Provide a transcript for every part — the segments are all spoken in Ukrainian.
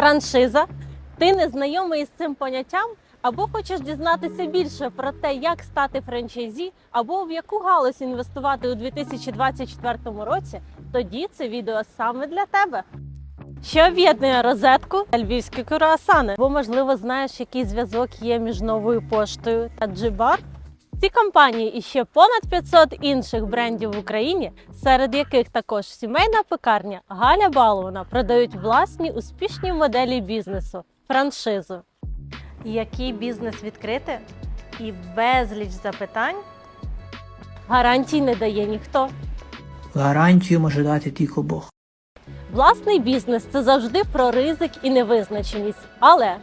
Франшиза. Ти не знайомий з цим поняттям, або хочеш дізнатися більше про те, як стати франчайзі, або в яку галузь інвестувати у 2024 році, тоді це відео саме для тебе. Що об'єднує розетку та львівські круасани? Бо, можливо, знаєш, який зв'язок є між новою поштою та Джибар? Ці компанії і ще понад 500 інших брендів в Україні, серед яких також сімейна пекарня Галя Балована продають власні успішні моделі бізнесу франшизу. Який бізнес відкрити? І безліч запитань гарантій не дає ніхто. Гарантію може дати тільки Бог. Власний бізнес це завжди про ризик і невизначеність. Але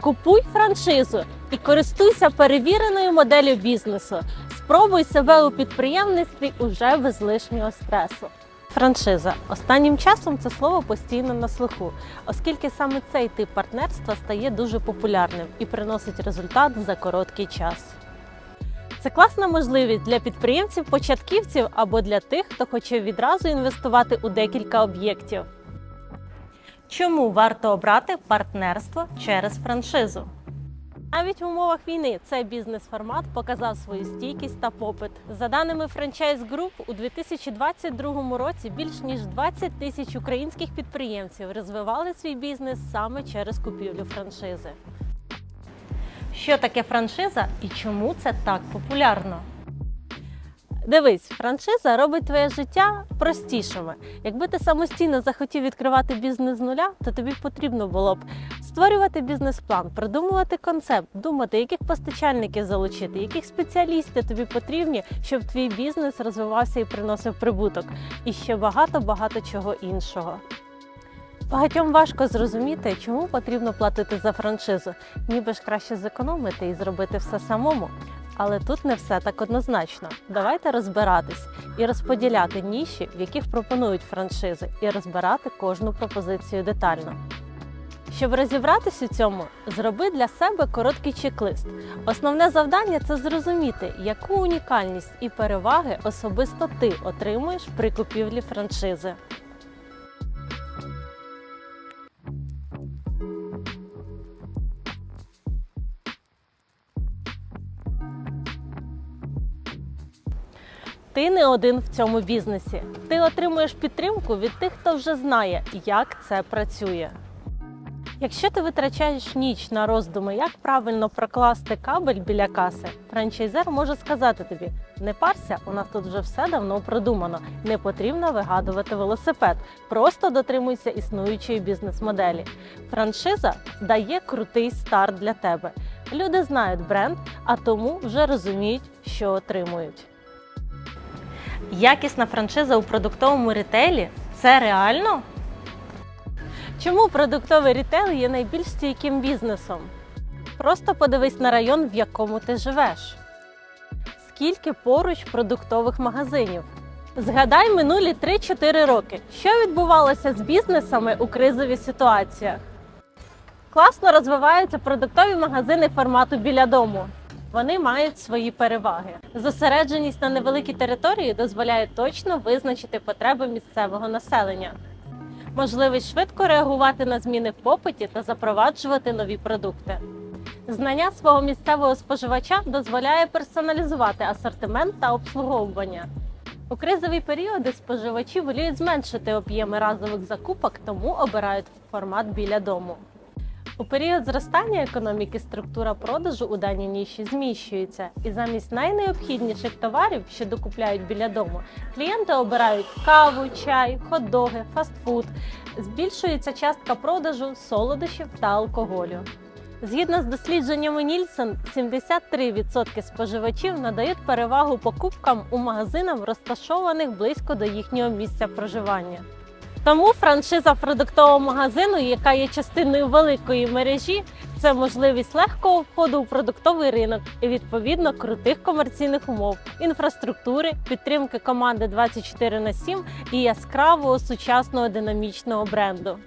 купуй франшизу і користуйся перевіреною моделлю бізнесу. Спробуй себе у підприємництві уже без лишнього стресу. Франшиза останнім часом це слово постійно на слуху, оскільки саме цей тип партнерства стає дуже популярним і приносить результат за короткий час. Це класна можливість для підприємців-початківців або для тих, хто хоче відразу інвестувати у декілька об'єктів. Чому варто обрати партнерство через франшизу? Навіть в умовах війни цей бізнес-формат показав свою стійкість та попит. За даними Franchise Group, у 2022 році більш ніж 20 тисяч українських підприємців розвивали свій бізнес саме через купівлю франшизи. Що таке франшиза і чому це так популярно? Дивись, франшиза робить твоє життя простішими. Якби ти самостійно захотів відкривати бізнес з нуля, то тобі потрібно було б створювати бізнес-план, продумувати концепт, думати, яких постачальників залучити, яких спеціалістів тобі потрібні, щоб твій бізнес розвивався і приносив прибуток, і ще багато-багато чого іншого. Багатьом важко зрозуміти, чому потрібно платити за франшизу. Ніби ж краще зекономити і зробити все самому. Але тут не все так однозначно. Давайте розбиратись і розподіляти ніші, в яких пропонують франшизи, і розбирати кожну пропозицію детально. Щоб розібратись у цьому, зроби для себе короткий чек-лист. Основне завдання це зрозуміти, яку унікальність і переваги особисто ти отримуєш при купівлі франшизи. Ти не один в цьому бізнесі. Ти отримуєш підтримку від тих, хто вже знає, як це працює. Якщо ти витрачаєш ніч на роздуми, як правильно прокласти кабель біля каси, франчайзер може сказати тобі: не парся, у нас тут вже все давно продумано, не потрібно вигадувати велосипед, просто дотримуйся існуючої бізнес-моделі. Франшиза дає крутий старт для тебе. Люди знають бренд, а тому вже розуміють, що отримують. Якісна франшиза у продуктовому ретейлі це реально? Чому продуктовий рітейл є найбільш стійким бізнесом? Просто подивись на район, в якому ти живеш. Скільки поруч продуктових магазинів? Згадай минулі 3-4 роки, що відбувалося з бізнесами у кризових ситуаціях. Класно розвиваються продуктові магазини формату біля дому. Вони мають свої переваги. Зосередженість на невеликій території дозволяє точно визначити потреби місцевого населення. Можливість швидко реагувати на зміни в попиті та запроваджувати нові продукти. Знання свого місцевого споживача дозволяє персоналізувати асортимент та обслуговування. У кризові періоди споживачі воліють зменшити об'єми разових закупок, тому обирають формат біля дому. У період зростання економіки структура продажу у даній ніші зміщується, і замість найнеобхідніших товарів, що докупляють біля дому, клієнти обирають каву, чай, хот-доги, фастфуд. Збільшується частка продажу солодощів та алкоголю. Згідно з дослідженнями Нільсон, 73% споживачів надають перевагу покупкам у магазинах, розташованих близько до їхнього місця проживання. Тому франшиза продуктового магазину, яка є частиною великої мережі, це можливість легкого входу у продуктовий ринок і відповідно крутих комерційних умов, інфраструктури, підтримки команди 24 на 7 і яскравого сучасного динамічного бренду.